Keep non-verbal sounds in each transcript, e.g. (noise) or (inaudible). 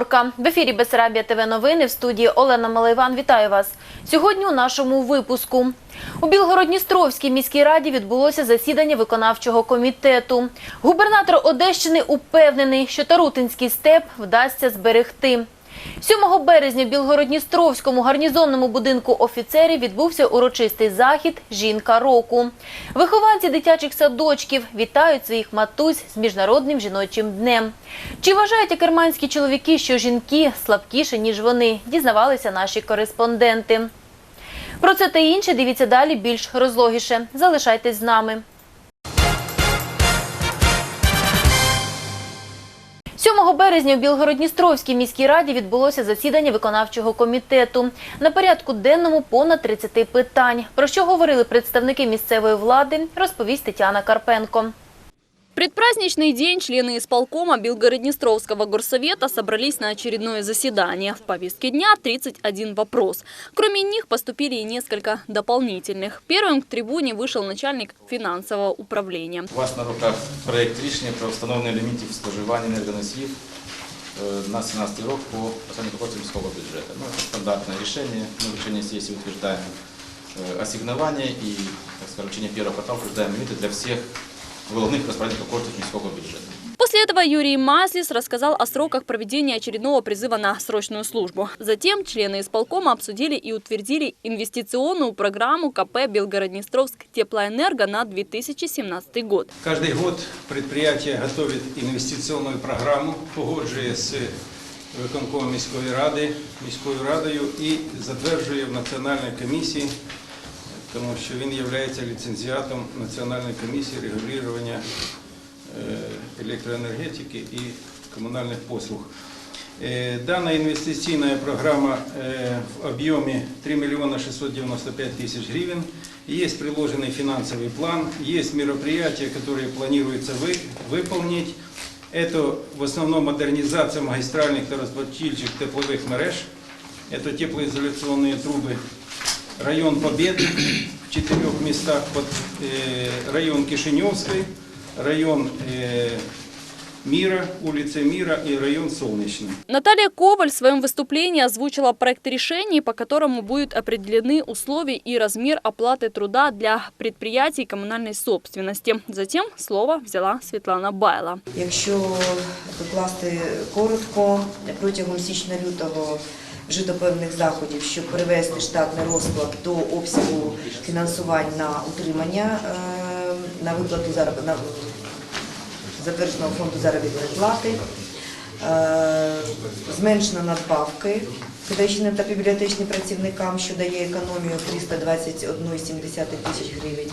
вівторка. В ефірі Бесарабія ТВ новини в студії Олена Малайван. Вітаю вас. Сьогодні у нашому випуску. У Білгород-Дністровській міській раді відбулося засідання виконавчого комітету. Губернатор Одещини упевнений, що Тарутинський степ вдасться зберегти. 7 березня в Білгород-Дністровському гарнізонному будинку офіцерів відбувся урочистий захід «Жінка року». Вихованці дитячих садочків вітають своїх матусь з Міжнародним жіночим днем. Чи вважають акерманські чоловіки, що жінки слабкіші, ніж вони, дізнавалися наші кореспонденти. Про це та інше дивіться далі більш розлогіше. Залишайтесь з нами. 7 березня в Білгород-Дністровській міській раді відбулося засідання виконавчого комітету. На порядку денному понад 30 питань. Про що говорили представники місцевої влади, розповість Тетяна Карпенко. В Предпраздничный день члены исполкома Белгороднестровского горсовета собрались на очередное заседание. В повестке дня 31 вопрос. Кроме них поступили и несколько дополнительных. Первым к трибуне вышел начальник финансового управления. У вас на руках проєкт рішення про встановлення лімітів споживання енергоносіїв е, на 17 рік по останньому році міського бюджету. Ну, це стандартне рішення. Ми в рішенні сесії утверждаємо е, ассигновання і, так скажем, в течение первого квартала утверждаємо ліміти для всіх головних розпорядників коштів міського бюджету. После этого Юрий Маслис рассказал о сроках проведения очередного призыва на срочную службу. Затем члены исполкома обсудили и утвердили инвестиционную программу КП «Белгороднестровск Теплоэнерго» на 2017 год. Каждый год предприятие готовит инвестиционную программу, погоджує з виконкомом міської ради, міською радою і затверджує в національній комісії, тому що він є ліцензіатом Національної комісії регулювання е, електроенергетики і комунальних послуг. Е, Дана инвестиционная программа э, в объеме 3 миллиона 695 тысяч гривен. Есть приложенный финансовый план, есть мероприятия, которые планируется вы, выполнить. Это в основном модернизация магистральных и разбочильчих тепловых мереж. Это теплоизоляционные трубы. Район Победы в четырех местах, под, э, район Кишиневской, район э, Мира, улица Мира и район Солнечный. Наталья Коваль в своем выступлении озвучила проект решений, по которому будут определены условия и размер оплаты труда для предприятий коммунальной собственности. Затем слово взяла Светлана Байла. Якщо докласти коротко, протягом січня-лютого вжито певних заходів, щоб привести штатний розклад до обсягу фінансувань на утримання, е, на виплату зароб- затвердженого фонду заробітної плати, е, зменшено надбавки педагогічним та бібліотечним працівникам, що дає економію 321,7 тисяч гривень.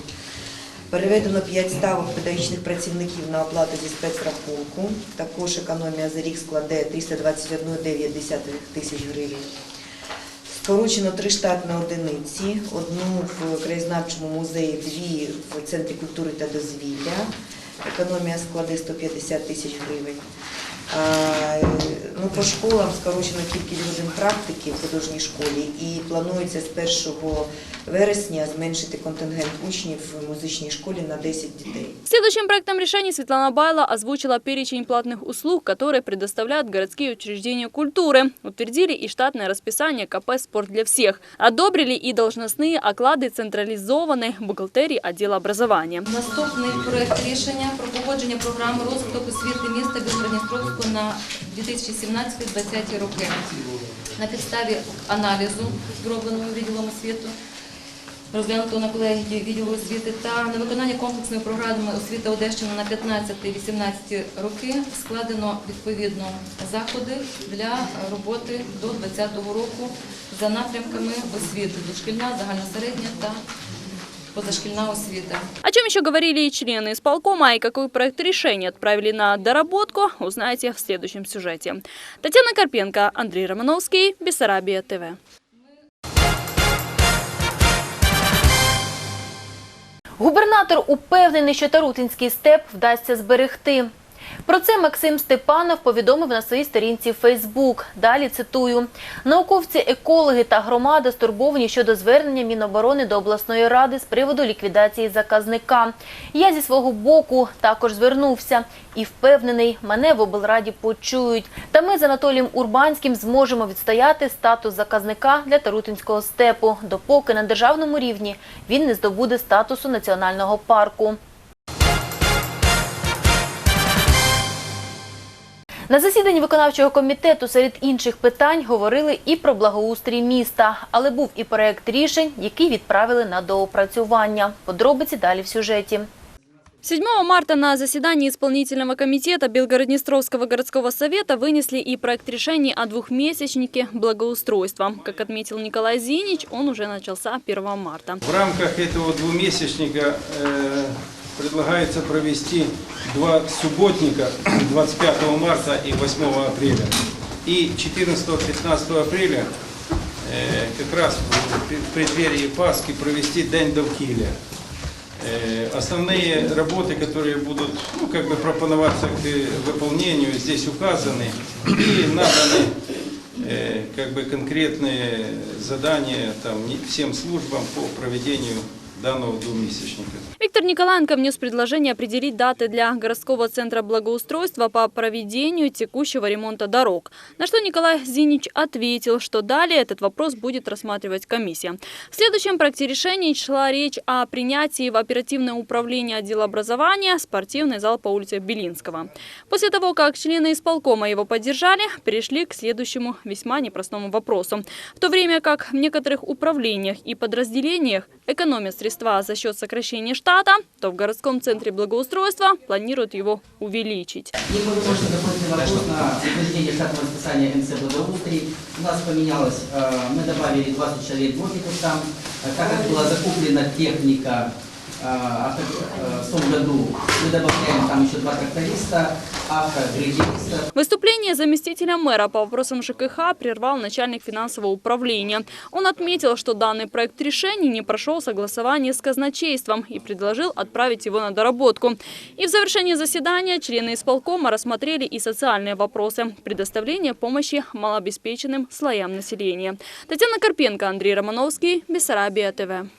Переведено 5 ставок педагогічних працівників на оплату зі спецрахунку. Також економія за рік складе 321,9 тисяч гривень. Скорочено три штатні одиниці, одну в краєзнавчому музеї, дві в Центрі культури та дозвілля. Економія складе 150 тисяч гривень. А, Ну, по школам скорочено кількість годин практики в художній школі і планується з 1 вересня зменшити контингент учнів в музичній школі на 10 дітей. Следующим проектом решений Светлана Байла озвучила перечень платных услуг, которые предоставляют городские учреждения культуры. Утвердили и штатное расписание КП «Спорт для всех». Одобрили и должностные оклады централизованной бухгалтерии отдела образования. Наступний проект рішення про погодження програми розвитку освіти міста Білгородністровську на 2017-2020 роки. На підставі аналізу, зробленого відділом освіту, розглянутого на колегії відділу освіти та на виконання комплексної програми освіти Одещини на 15-18 роки складено відповідно заходи для роботи до 2020 року за напрямками освіти дошкільна, загальна середня та позашкільна освіта. О чем еще говорили и члены исполкома, и какой проект решения отправили на доработку, узнаете в следующем сюжете. Татьяна Карпенко, Андрей Романовский, Бессарабия ТВ. Губернатор упевнений, що Тарутинський степ вдасться зберегти. Про це Максим Степанов повідомив на своїй сторінці Фейсбук. Далі цитую: науковці, екологи та громада стурбовані щодо звернення Міноборони до обласної ради з приводу ліквідації заказника. Я зі свого боку також звернувся і впевнений, мене в облраді почують. Та ми з Анатолієм Урбанським зможемо відстояти статус заказника для Тарутинського степу, допоки на державному рівні він не здобуде статусу національного парку. На засіданні виконавчого комітету серед інших питань говорили і про благоустрій міста, але був і проект рішень, який відправили на доопрацювання. Подробиці далі в сюжеті. 7 марта на заседании исполнительного комитета Белгороднестровского городского совета вынесли и проект решений о двухмесячнике благоустройства. Как отметил Николай Зинич, он уже начался 1 марта. В рамках этого двухмесячника э, предлагается провести два субботника (clears throat) 25 марта и 8 апреля. И 14-15 апреля э, как раз в преддверии Пасхи провести День довкілля. Э, Основные работы, которые будут ну, как бы пропоноваться к выполнению, здесь указаны и наданы э, как бы конкретные задания там, всем службам по проведению данного двухмесячника. Виктор Николаенко внес предложение определить даты для городского центра благоустройства по проведению текущего ремонта дорог. На что Николай Зинич ответил, что далее этот вопрос будет рассматривать комиссия. В следующем проекте решений шла речь о принятии в оперативное управление отдела образования спортивный зал по улице Белинского. После того, как члены исполкома его поддержали, перешли к следующему весьма непростому вопросу. В то время как в некоторых управлениях и подразделениях экономят средства за счет сокращения штата, то в городском центре благоустройства планируют его увеличить. И мы можем закончить вопрос на утверждение штатного расписания МС «Благоустрий». У нас поменялось, э, мы добавили 20 человек дворников там, Э, так как была закуплена техника в том году, мы добавляем там еще два тракториста, Выступление заместителя мэра по вопросам ЖКХ прервал начальник финансового управления. Он отметил, что данный проект решений не прошел согласование с казначейством и предложил отправить его на доработку. И в завершении заседания члены исполкома рассмотрели и социальные вопросы – предоставление помощи малообеспеченным слоям населения. Татьяна Карпенко, Андрей Романовский, Бессарабия ТВ.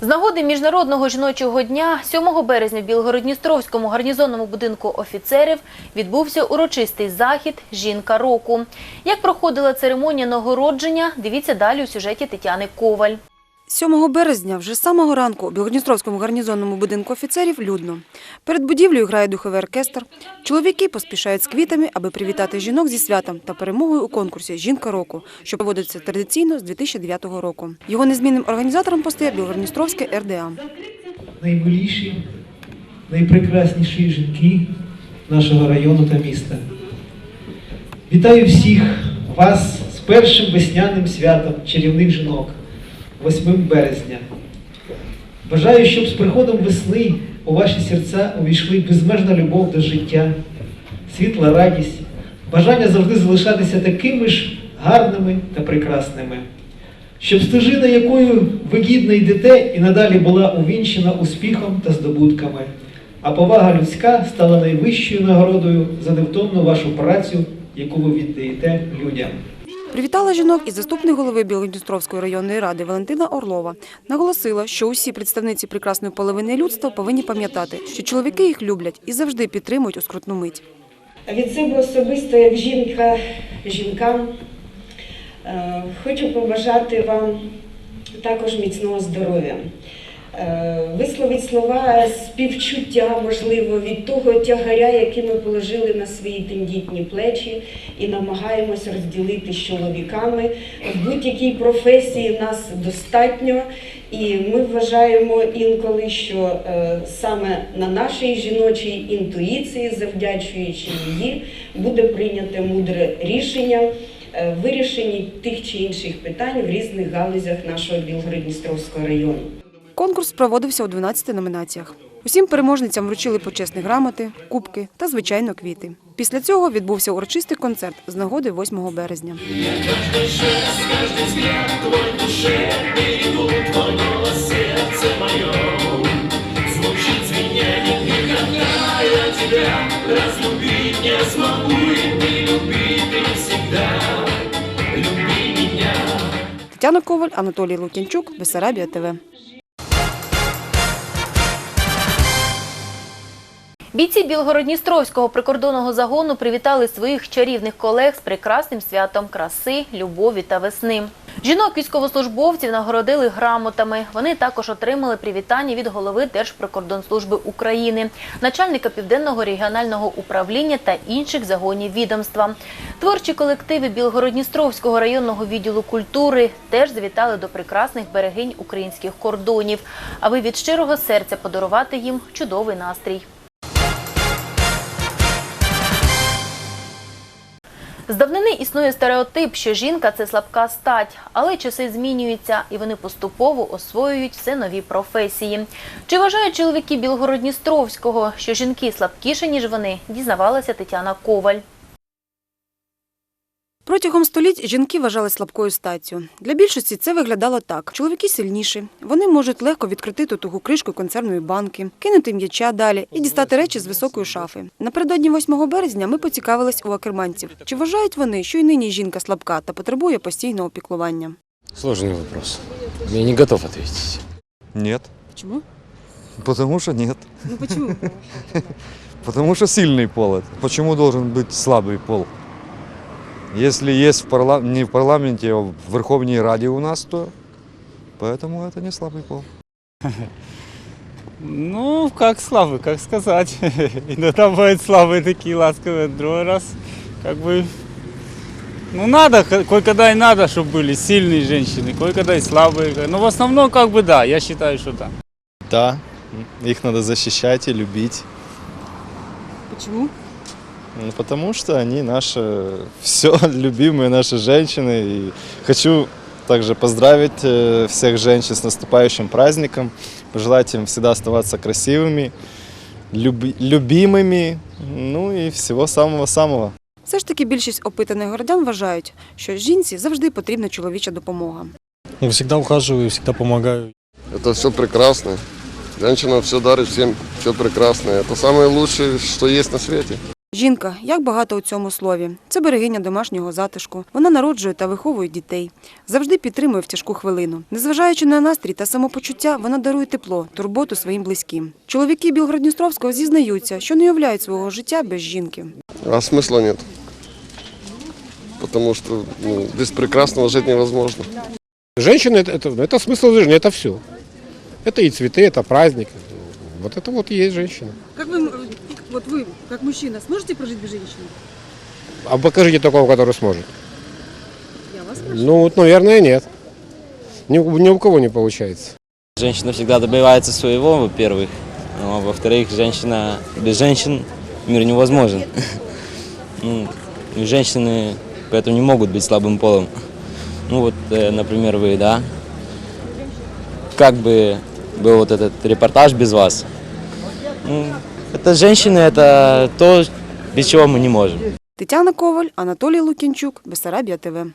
З нагоди Міжнародного жіночого дня 7 березня в Білгородністровському гарнізонному будинку офіцерів відбувся урочистий захід «Жінка року». Як проходила церемонія нагородження, дивіться далі у сюжеті Тетяни Коваль. 7 березня вже з самого ранку у Білгородністровському гарнізонному будинку офіцерів людно. Перед будівлею грає духовий оркестр. Чоловіки поспішають з квітами, аби привітати жінок зі святом та перемогою у конкурсі Жінка року, що проводиться традиційно з 2009 року. Його незмінним організатором постає Білгородністровське РДА. наймиліші, найпрекрасніші жінки нашого району та міста. Вітаю всіх вас з першим весняним святом чарівних жінок, 8 березня. Бажаю, щоб з приходом весни у ваші серця увійшли безмежна любов до життя, світла радість, бажання завжди залишатися такими ж гарними та прекрасними щоб стежина, якою ви гідно йдете, і надалі була увінчена успіхом та здобутками, а повага людська стала найвищою нагородою за невтомну вашу працю, яку ви віддаєте людям. Привітала жінок і заступник голови Білодністровської районної ради Валентина Орлова. Наголосила, що усі представниці прекрасної половини людства повинні пам'ятати, що чоловіки їх люблять і завжди підтримують у скрутну мить. Від себе особисто, як жінка, жінкам, е, хочу побажати вам також міцного здоров'я. Е, Висловити слова співчуття, можливо, від того тягаря, який ми положили на свої тендітні плечі і намагаємось розділити з чоловіками. В будь-якій професії нас достатньо, і ми вважаємо інколи, що е, саме на нашій жіночій інтуїції, завдячуючи її, буде прийняте мудре рішення е, в вирішенні тих чи інших питань в різних галузях нашого Білгород-Дністровського району. Конкурс проводився у 12 номінаціях. Усім переможницям вручили почесні грамоти, кубки та, звичайно, квіти. Після цього відбувся урочистий концерт з нагоди 8 березня. Тетяна Коваль, Анатолій Лукінчук, Бесарабія ТВ. Бійці Білгородністровського прикордонного загону привітали своїх чарівних колег з прекрасним святом краси, любові та весни. Жінок військовослужбовців нагородили грамотами. Вони також отримали привітання від голови Держприкордонслужби України, начальника південного регіонального управління та інших загонів відомства. Творчі колективи Білгородністровського районного відділу культури теж завітали до прекрасних берегинь українських кордонів, аби від щирого серця подарувати їм чудовий настрій. З давнини існує стереотип, що жінка це слабка стать, але часи змінюються і вони поступово освоюють все нові професії. Чи вважають чоловіки Білгородністровського, що жінки слабкіше ніж вони, дізнавалася Тетяна Коваль. Протягом століть жінки вважали слабкою статтю. Для більшості це виглядало так: чоловіки сильніші. Вони можуть легко відкрити тугу кришку консервної банки, кинути м'яча далі і дістати речі з високої шафи. Напередодні 8 березня ми поцікавились у акерманців, чи вважають вони, що й нині жінка слабка та потребує постійного піклування. Сложный вопрос. Я не готов ответить. Нет. Чому? Потому что нет. Ну почему? (laughs) Потому что сильный пол это. Почему должен быть слабый пол? Если есть в парла... не в парламенте, а в Верховной Раде у нас, то поэтому это не слабый пол. (laughs) Ну, как слабый, как сказать. (laughs) Иногда бывают слабые такие ласковые, другой раз как бы... Ну, надо, кое-когда и надо, чтобы были сильные женщины, кое-когда и слабые. Но в основном, как бы, да, я считаю, что да. Да, их надо защищать и любить. Почему? Ну, потому что они наши (laughs) все любимые наши женщины. И хочу также поздравить э, всех женщин с наступающим праздником, пожелать им всегда оставаться красивыми, люби- любимыми, ну и всего самого-самого. Все ж таки більшість опитаних городян вважають, що жінці завжди потрібна чоловіча допомога. Я всегда ухаживаю, всегда помогаю. Это все прекрасно. Женщина все дарит всем, все прекрасно. Это самое лучшее, что есть на свете. Жінка, як багато у цьому слові. Це берегиня домашнього затишку. Вона народжує та виховує дітей. Завжди підтримує в тяжку хвилину. Незважаючи на настрій та самопочуття, вона дарує тепло, турботу своїм близьким. Чоловіки Білгородністровського зізнаються, що не уявляють свого життя без жінки. А смысла нет. Потому что ну, без прекрасного жить невозможно. Женщина это, это, это смысл жизни, это все. Это и цветы, это праздник. Вот это вот и есть женщина. Як ви, от ви, як мужчина, зможете прожити без жінки? А покажите такого, который сможет. Я вас Ну, вот, наверное, нет. Ни, у- ни у кого не получается. Женщина всегда добивается своего, во-первых. Ну, а во-вторых, женщина без женщин мир невозможен. (laughs) Ну, и женщины поэтому не могут быть слабым полом. Ну вот, э, например, вы, да? Как бы был вот этот репортаж без вас? Ну, это женщины, это то, без чего мы не можем. Тетяна Коваль, Анатолій Лукінчук, Бесарабія ТВ.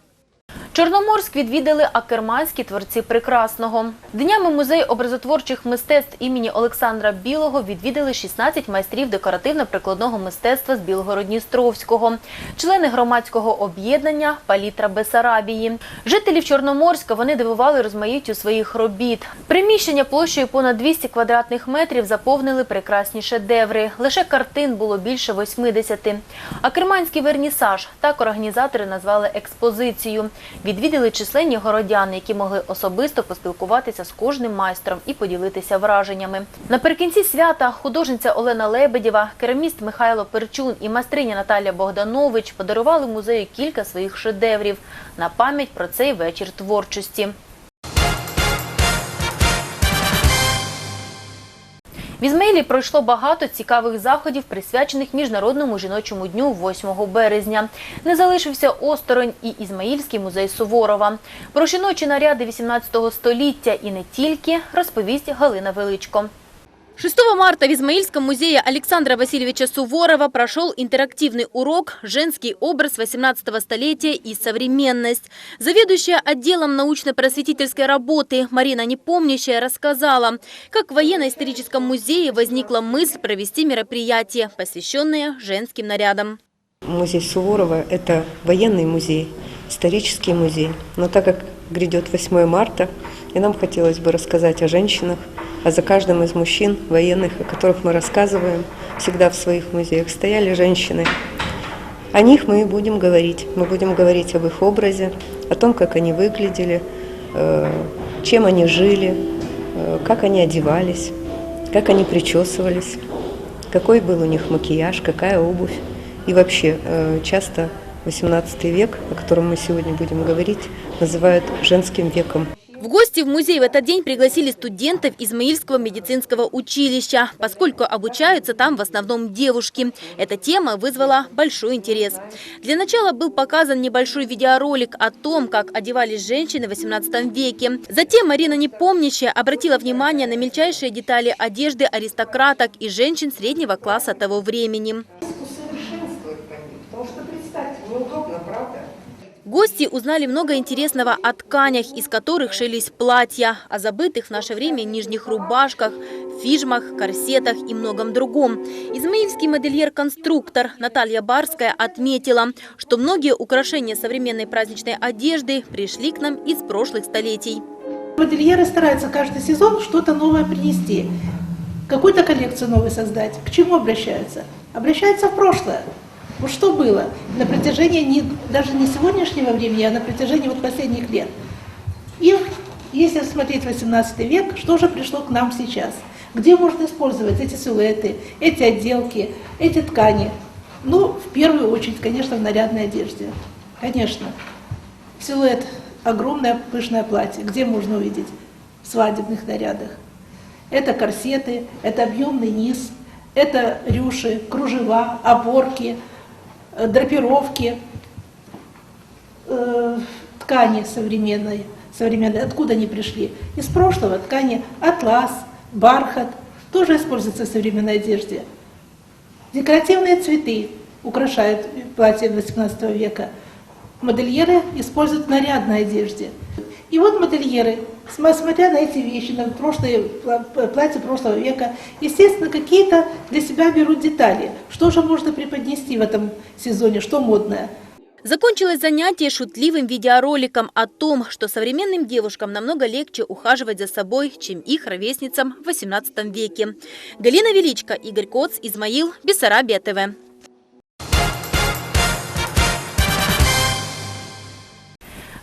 Чорноморськ відвідали акерманські творці прекрасного. Днями музей образотворчих мистецтв імені Олександра Білого відвідали 16 майстрів декоративно-прикладного мистецтва з Білгородністровського, члени громадського об'єднання Палітра Бесарабії. Жителів Чорноморська вони дивували розмаїттю своїх робіт. Приміщення площею понад 200 квадратних метрів заповнили прекрасні шедеври. Лише картин було більше 80. Акерманський вернісаж так організатори назвали експозицію. Відвідали численні городяни, які могли особисто поспілкуватися з кожним майстром і поділитися враженнями. Наприкінці свята художниця Олена Лебедєва, кераміст Михайло Перчун і майстриня Наталія Богданович подарували музею кілька своїх шедеврів на пам'ять про цей вечір творчості. В Ізмаїлі пройшло багато цікавих заходів, присвячених Міжнародному жіночому дню 8 березня. Не залишився осторонь і Ізмаїльський музей Суворова. Про жіночі наряди 18 століття і не тільки розповість Галина Величко. 6 марта в Измаильском музее Александра Васильевича Суворова прошел интерактивный урок «Женский образ 18 столетия и современность». Заведующая отделом научно-просветительской работы Марина Непомнящая рассказала, как в военно-историческом музее возникла мысль провести мероприятие, посвященное женским нарядам. Музей Суворова – это военный музей, исторический музей. Но так как грядет 8 марта, и нам хотелось бы рассказать о женщинах, а за каждым из мужчин военных, о которых мы рассказываем, всегда в своих музеях стояли женщины. О них мы и будем говорить. Мы будем говорить об их образе, о том, как они выглядели, э, чем они жили, э, как они одевались, как они причесывались, какой был у них макияж, какая обувь. И вообще, э, часто 18 век, о котором мы сегодня будем говорить, называют женским веком. В гости в музей в этот день пригласили студентов Измаильского медицинского училища, поскольку обучаются там в основном девушки. Эта тема вызвала большой интерес. Для начала был показан небольшой видеоролик о том, как одевались женщины в 18 веке. Затем Марина Непомнящая обратила внимание на мельчайшие детали одежды аристократок и женщин среднего класса того времени. Гости узнали много интересного о тканях, из которых шились платья, о забытых в наше время нижних рубашках, фижмах, корсетах и многом другом. Измаильский модельер-конструктор Наталья Барская отметила, что многие украшения современной праздничной одежды пришли к нам из прошлых столетий. Модельеры стараются каждый сезон что-то новое принести, какую-то коллекцию новую создать. К чему обращаются? Обращаются в прошлое. Вот что было на протяжении не, даже не сегодняшнего времени, а на протяжении вот последних лет. И если смотреть 18 век, что же пришло к нам сейчас? Где можно использовать эти силуэты, эти отделки, эти ткани? Ну, в первую очередь, конечно, в нарядной одежде. Конечно. Силуэт – огромное пышное платье. Где можно увидеть? В свадебных нарядах. Это корсеты, это объемный низ, это рюши, кружева, оборки, драпировки, э, ткани современные, современные. Откуда они пришли? Из прошлого ткани атлас, бархат, тоже используются в современной одежде. Декоративные цветы украшают платье 18 века. Модельеры используют в нарядной одежде. И вот модельеры, см- смотря на эти вещи, на прошлые пла- платья прошлого века, естественно, какие-то для себя берут детали. Что же можно преподнести в этом сезоне, что модное? Закончилось занятие шутливым видеороликом о том, что современным девушкам намного легче ухаживать за собой, чем их ровесницам в 18 веке. Галина Величко, Игорь Коц, Измаил, Бессарабия ТВ.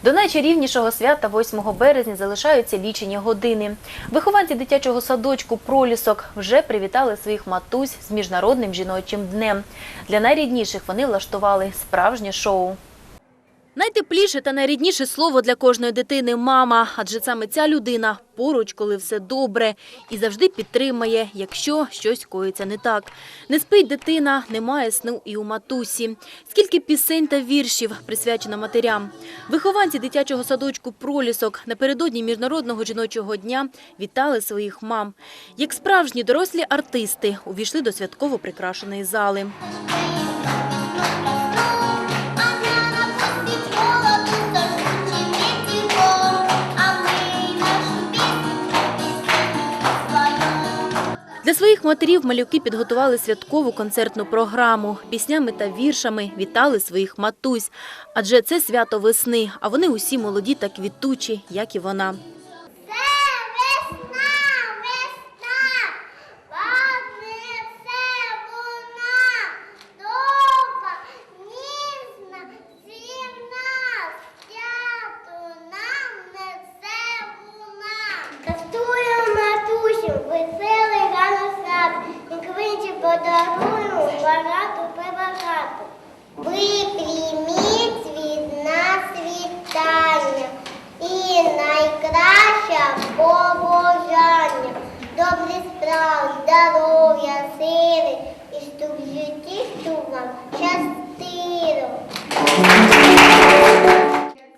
До найчарівнішого свята 8 березня залишаються лічені години. Вихованці дитячого садочку «Пролісок» вже привітали своїх матусь з Міжнародним жіночим днем. Для найрідніших вони влаштували справжнє шоу. Найтепліше та найрідніше слово для кожної дитини – мама. Адже саме ця людина поруч, коли все добре. І завжди підтримає, якщо щось коїться не так. Не спить дитина, немає сну і у матусі. Скільки пісень та віршів присвячено матерям. Вихованці дитячого садочку «Пролісок» напередодні Міжнародного жіночого дня вітали своїх мам. Як справжні дорослі артисти увійшли до святково прикрашеної зали. Для своїх матерів малюки підготували святкову концертну програму. Піснями та віршами вітали своїх матусь. Адже це свято весни, а вони усі молоді та квітучі, як і вона. Побажання. Добрі справи, здоров'я, сили, і щоб в житті щоб вам щастило.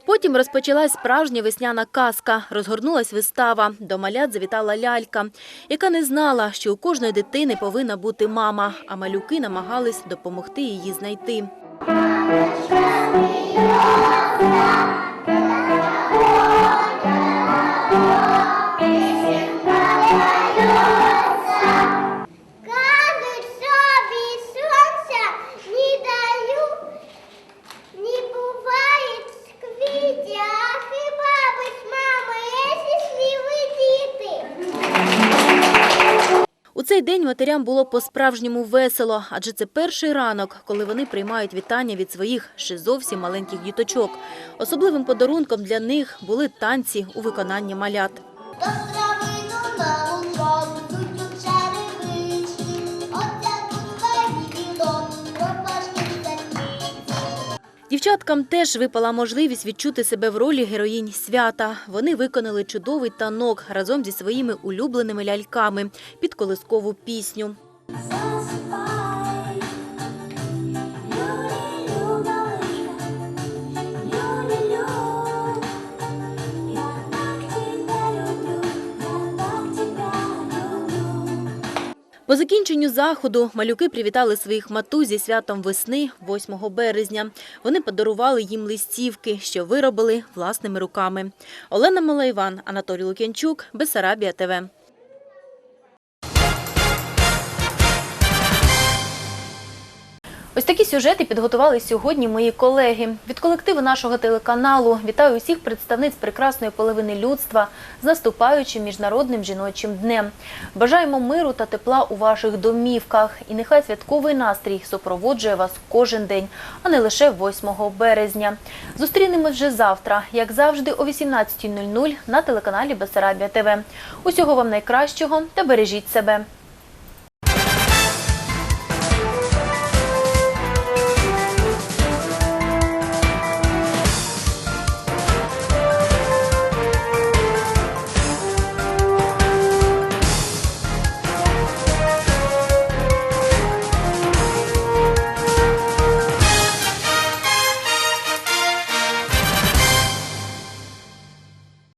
Потім розпочалась справжня весняна казка. Розгорнулась вистава. До малят завітала лялька, яка не знала, що у кожної дитини повинна бути мама, а малюки намагались допомогти її знайти. День матерям було по-справжньому весело, адже це перший ранок, коли вони приймають вітання від своїх ще зовсім маленьких діточок. Особливим подарунком для них були танці у виконанні малят. Дівчаткам теж випала можливість відчути себе в ролі героїнь свята. Вони виконали чудовий танок разом зі своїми улюбленими ляльками під колискову пісню. По закінченню заходу малюки привітали своїх мату зі святом весни 8 березня. Вони подарували їм листівки, що виробили власними руками. Олена Малайван, Анатолій Лук'янчук, Бесарабія ТВ. Ось такі сюжети підготували сьогодні мої колеги. Від колективу нашого телеканалу вітаю усіх представниць прекрасної половини людства з наступаючим міжнародним жіночим днем. Бажаємо миру та тепла у ваших домівках. І нехай святковий настрій супроводжує вас кожен день, а не лише 8 березня. Зустрінемось вже завтра, як завжди, о 18.00 на телеканалі Бесарабія ТВ. Усього вам найкращого та бережіть себе.